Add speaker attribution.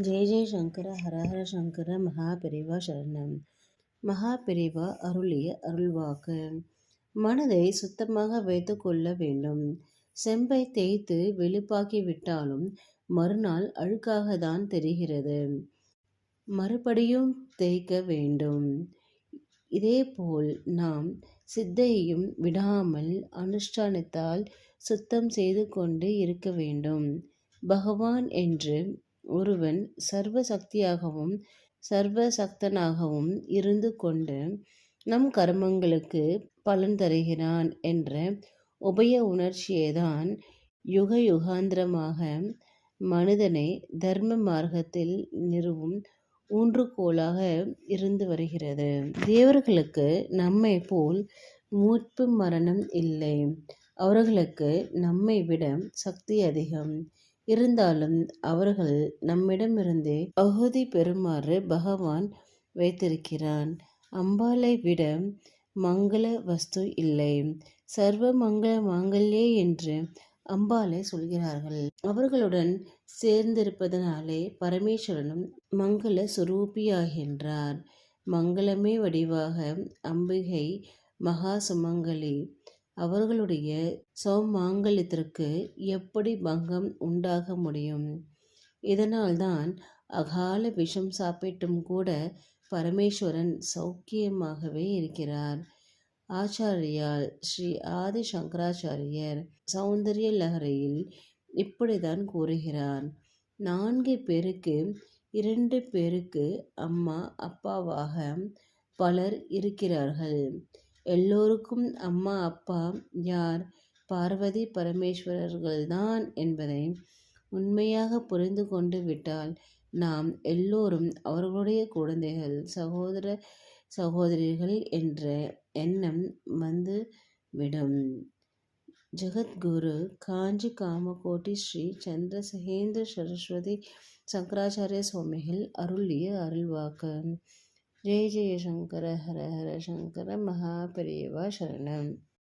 Speaker 1: ஜெய ஜெய சங்கர ஹரஹர சங்கர மகாபெரிவா சரணம். மகாபெரிவா அருளிய அருள்வாக்கு. மனதை சுத்தமாக வைத்து கொள்ள வேண்டும். செம்பை தேய்த்து வெளுப்பாக்கி விட்டாலும் மறுநாள் அழுக்காக தான் தெரிகிறது. மறுபடியும் தேய்க்க வேண்டும். இதேபோல் நாம் சித்தையும் விடாமல் அனுஷ்டானத்தால் சுத்தம் செய்து கொண்டு இருக்க வேண்டும். பகவான் என்று ஒருவன் சர்வ சக்தியாகவும் சர்வ சக்தனாகவும் இருந்து கொண்டு நம் கர்மங்களுக்கு பலன் தருகிறான் என்ற உபய உணர்ச்சியேதான் யுக யுகாந்திரமாக மனிதனை தர்ம மார்க்கத்தில் நிறுவும் ஊன்றுகோலாக இருந்து வருகிறது. தேவர்களுக்கு நம்மை போல் மூப்பு மரணம் இல்லை. அவர்களுக்கு நம்மை விட சக்தி அதிகம். இருந்தாலும் அவர்கள் நம்மிடமிருந்தே பகுதி பெறுமாறு பகவான் வைத்திருக்கிறான். அம்பாளை விட மங்கள வஸ்து இல்லை. சர்வ மங்கள மாங்கல்யே என்று அம்பாளை சொல்கிறார்கள். அவர்களுடன் சேர்ந்திருப்பதனாலே பரமேஸ்வரனும் மங்கள சுரூபியாகின்றார். மங்களமே வடிவாக அம்பிகை மகா சுமங்கலி அவர்களுடைய சௌமாங்கல்யத்திற்கு எப்படி பங்கம் உண்டாக முடியும்? இதனால்தான் அகால விஷம் சாப்பிட்டும் கூட பரமேஸ்வரன் சௌக்கியமாகவே இருக்கிறார். ஆச்சாரியால் ஸ்ரீ ஆதி சங்கராச்சாரியர் சௌந்தரிய லகரியில் இப்படிதான் கூறுகிறார். நான்கு பேருக்கு இரண்டு பேருக்கு அம்மா அப்பாவாக பலர் இருக்கிறார்கள். எல்லோருக்கும் அம்மா அப்பா யார்? பார்வதி பரமேஸ்வரர்கள்தான் என்பதை உண்மையாக புரிந்து கொண்டு விட்டால் நாம் எல்லோரும் அவர்களுடைய குழந்தைகள் சகோதர சகோதரிகள் என்ற எண்ணம் வந்து விடும். ஜெகத்குரு காஞ்சி காமகோட்டி ஸ்ரீ சந்திரசகேந்திர சரஸ்வதி சங்கராச்சாரிய சுவாமிகள் அருளிய அருள்வாக்கு. ஜெய ஜெய சங்கர ஹர ஹர சங்கர மகாபெரியவா சரணம்